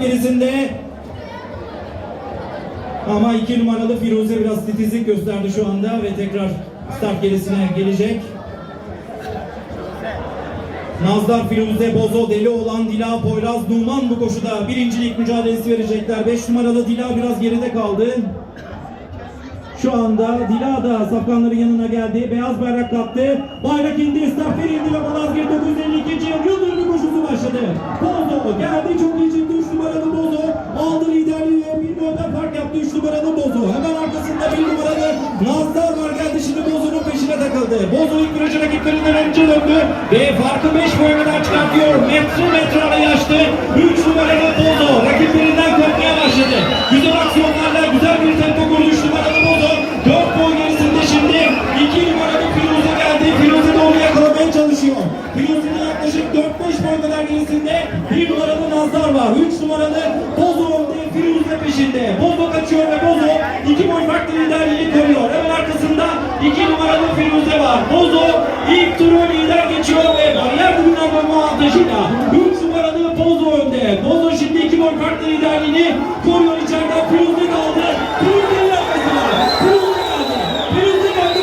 gerisinde ama iki numaralı Firuze biraz titizlik gösterdi şu anda ve tekrar start gerisine gelecek. Nazlar Firuze Bozo Deli olan Dila Poyraz Numan bu koşuda birincilik mücadelesi verecekler. 5 numaralı Dila biraz geride kaldı. Şu anda Dila da safkanların yanına geldi. Beyaz bayrak kaptı. Bayrak indi. Staffel indi ve Malazgirt numaralı Nazlar var. Geldi şimdi Bozo'nun peşine takıldı. Bozo ilk virajı rakiplerinden önce döndü. Ve farkı 5 boya kadar çıkartıyor. Metre metre arayı açtı. 3 numaralı Bozo. Rakiplerinden korkmaya başladı. Güzel aksiyonlarla güzel bir tempo kurdu 3 numaralı Bozo. 4 boy gerisinde şimdi 2 numaralı Firuze geldi. Firuze de onu yakalamaya çalışıyor. Firuze'nin yaklaşık 4-5 boy kadar gerisinde 1 numaralı Nazlar var. 3 numaralı Bozo önde, Firuze peşinde. Bozo kaçıyor ve Bozo 2 boy farklı liderliğini koruyor. Turu lider geçiyor ve bariyer dibinden dönme avantajıyla 3 numaralı Bozo önde. Bozo şimdi 2 boy farklı liderliğini koruyor içeriden. Firuze kaldı. Firuze'nin arkası var.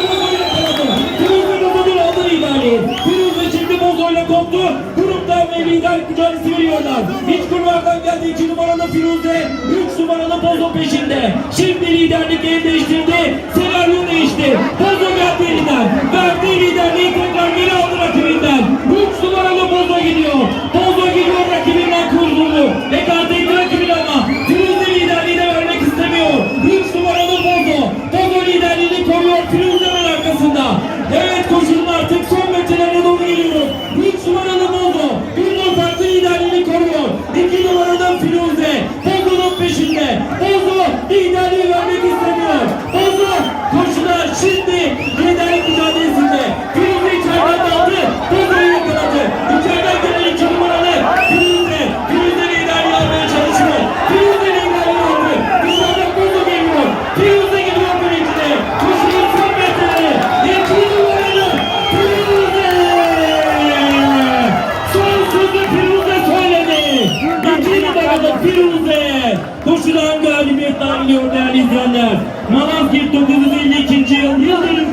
Bozo'yu yakaladı. Firuze Bozo'nun aldı liderliği. Şimdi Bozo'yla koptu. Gruptan ve lider mücadelesi veriyorlar. İç kulvardan geldi 2 numaralı Firuze. 3 numaralı Bozo peşinde. Şimdi liderlik el değiştirdi. Senaryo değişti. Bozo galibiyet gidiyor değerli izleyenler. Malazgirt 952. yıl Yıldırım